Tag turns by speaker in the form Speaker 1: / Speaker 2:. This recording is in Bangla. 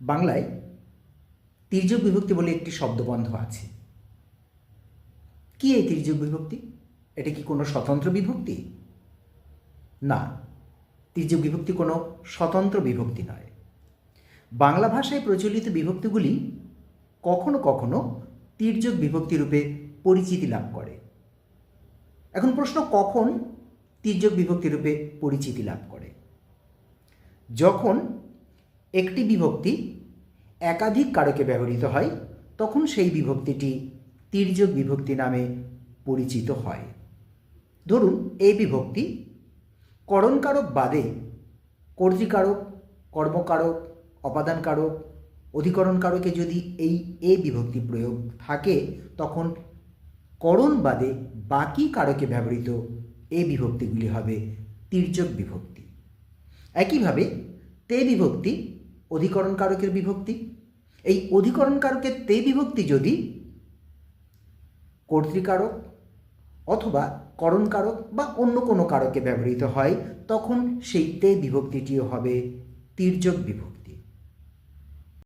Speaker 1: বাংলায় তির্যক বিভক্তি বলে একটি শব্দবন্ধ আছে। কি এই তির্যক বিভক্তি? এটা কি কোনো স্বতন্ত্র বিভক্তি? না, তির্যক বিভক্তি কোনো স্বতন্ত্র বিভক্তি নয়। বাংলা ভাষায় প্রচলিত বিভক্তিগুলি কখনো কখনো তির্যক বিভক্তি রূপে পরিচিতি লাভ করে। এখন প্রশ্ন, কখন তির্যক বিভক্তি রূপে পরিচিতি লাভ করে? যখন একটি বিভক্তি একাধিক কারকে ব্যবহৃত হয়, তখন সেই বিভক্তিটি তির্যক বিভক্তি নামে পরিচিত হয়। ধরুন, এই বিভক্তি করণকারক বাদে কর্তৃকারক কর্মকারক, অপাদানকারক, অধিকরণকারকে যদি এই এ বিভক্তি প্রয়োগ থাকে, তখন করণ বাদে বাকি কারকে ব্যবহৃত এ বিভক্তিগুলি হবে তির্যক বিভক্তি। একইভাবে তে বিভক্তি অধিকরণ কারকের বিভক্তি। এই অধিকরণ কারকের তে বিভক্তি যদি কর্তৃকারক অথবা করণকারক বা অন্য কোনো কারকে ব্যবহৃত হয়, তখন সেই তে বিভক্তিটিও হবে তির্যক বিভক্তি।